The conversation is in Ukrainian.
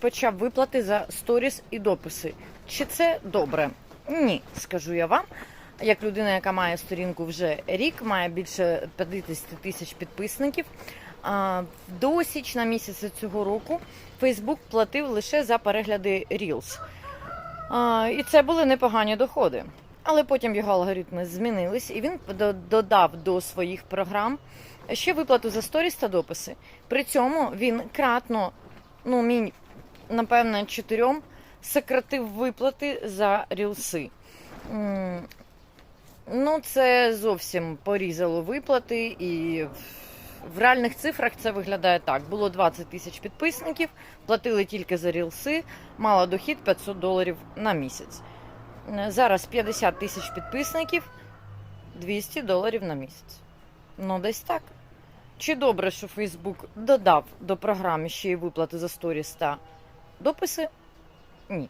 почав виплати за сторіс і дописи. Чи це добре? Ні, скажу я вам. Як людина, яка має сторінку вже рік, має більше 50 тисяч підписників. До січня місяця цього року Facebook платив лише за перегляди Reels. І це були непогані доходи. Але потім його алгоритми змінились, і він додав до своїх програм ще виплату за сторіс та дописи. При цьому він кратно, ну мій, напевно, чотирьом сократив виплати за рілси. Ну, це зовсім порізало виплати, і в- реальних цифрах це виглядає так: було 20 тисяч підписників, платили тільки за рілси, мала дохід 500 доларів на місяць. Е, Зараз 50 тисяч підписників, 200 доларів на місяць. Ну, десь так. Чи добре, що Фейсбук додав до програми ще й виплати за сторіс та дописи? Ні.